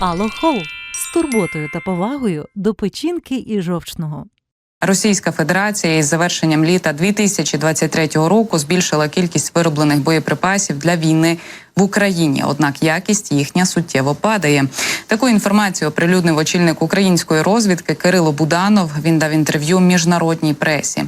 Алохол з турботою та повагою до печінки і жовчного. Російська Федерація із завершенням літа 2023 року збільшила кількість вироблених боєприпасів для війни в Україні. Однак якість їхня суттєво падає. Таку інформацію оприлюднив очільник української розвідки Кирило Буданов. Він дав інтерв'ю міжнародній пресі.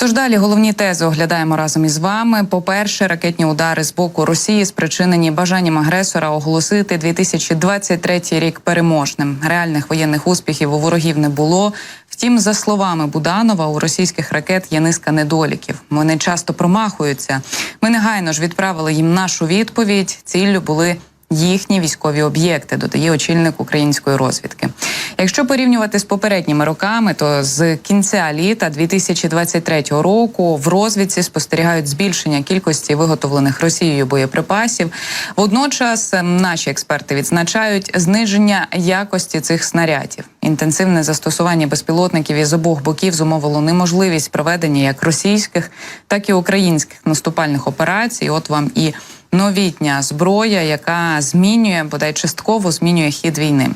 Тож далі головні тези оглядаємо разом із вами. По-перше, ракетні удари з боку Росії спричинені бажанням агресора оголосити 2023 рік переможним. Реальних воєнних успіхів у ворогів не було. Втім, за словами Буданова, у російських ракет є низка недоліків. Вони часто промахуються. Ми негайно ж відправили їм нашу відповідь. Ціллю були їхні військові об'єкти, додає очільник української розвідки. Якщо порівнювати з попередніми роками, то з кінця літа 2023 року в розвідці спостерігають збільшення кількості виготовлених Росією боєприпасів. Водночас наші експерти відзначають зниження якості цих снарядів. Інтенсивне застосування безпілотників із обох боків зумовило неможливість проведення як російських, так і українських наступальних операцій. От вам і новітня зброя, яка змінює бодай частково змінює хід війни.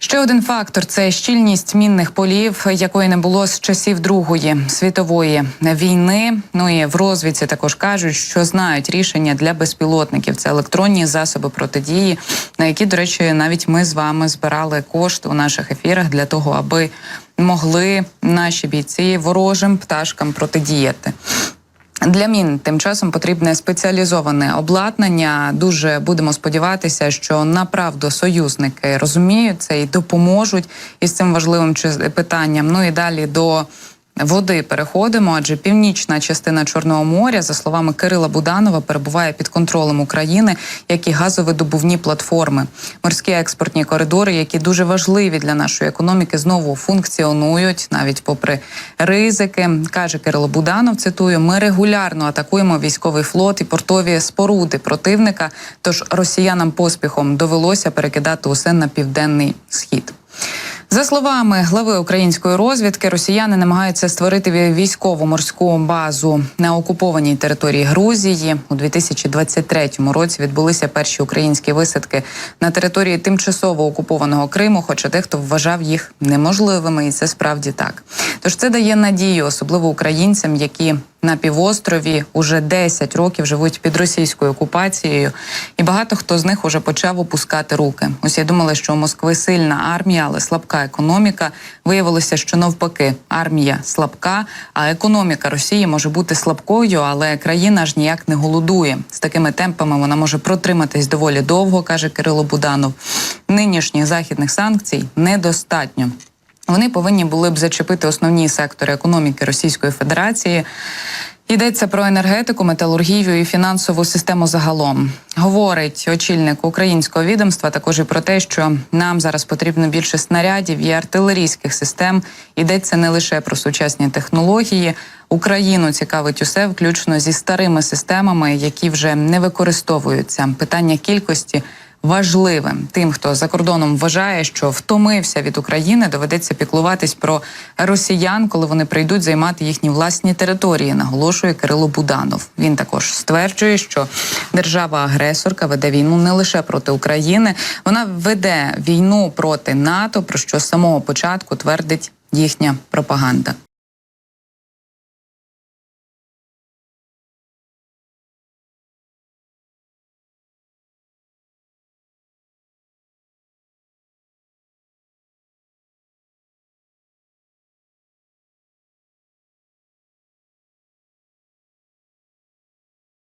Ще один фактор це щільність мінних полів, якої не було з часів Другої світової війни. Ну і в розвідці також кажуть, що знають рішення для безпілотників. Це електронні засоби протидії, на які, до речі, навіть ми з вами збирали кошти у наших ефірах для того, аби могли наші бійці ворожим пташкам протидіяти. Для мін тим часом потрібне спеціалізоване обладнання. Дуже будемо сподіватися, що направду союзники розуміють це і допоможуть із цим важливим питанням. Ну і далі до. Води переходимо, адже північна частина Чорного моря, за словами Кирила Буданова, перебуває під контролем України, як і газовидобувні платформи. Морські експортні коридори, які дуже важливі для нашої економіки, знову функціонують навіть попри ризики. каже Кирило Буданов. Цитую: ми регулярно атакуємо військовий флот і портові споруди противника. Тож росіянам поспіхом довелося перекидати усе на південний схід. За словами глави української розвідки, росіяни намагаються створити ві- військову морську базу на окупованій території Грузії. У 2023 році відбулися перші українські висадки на території тимчасово окупованого Криму, хоча дехто вважав їх неможливими, і це справді так. Тож це дає надію, особливо українцям, які на півострові уже 10 років живуть під російською окупацією, і багато хто з них уже почав опускати руки. Усі думали, що у Москви сильна армія, але слабка економіка. Виявилося, що навпаки, армія слабка, а економіка Росії може бути слабкою, але країна ж ніяк не голодує. З такими темпами вона може протриматись доволі довго, каже Кирило Буданов. Нинішніх західних санкцій недостатньо. Вони повинні були б зачепити основні сектори економіки Російської Федерації. Йдеться про енергетику, металургію і фінансову систему загалом. Говорить очільник українського відомства також і про те, що нам зараз потрібно більше снарядів і артилерійських систем. Йдеться не лише про сучасні технології. Україну цікавить усе, включно зі старими системами, які вже не використовуються. Питання кількості важливим. Тим, хто за кордоном вважає, що втомився від України, доведеться піклуватись про росіян, коли вони прийдуть займати їхні власні території. Наголошує Кирило Буданов. Він також стверджує, що держава-агресорка веде війну не лише проти України, вона веде війну проти НАТО, про що з самого початку твердить їхня пропаганда.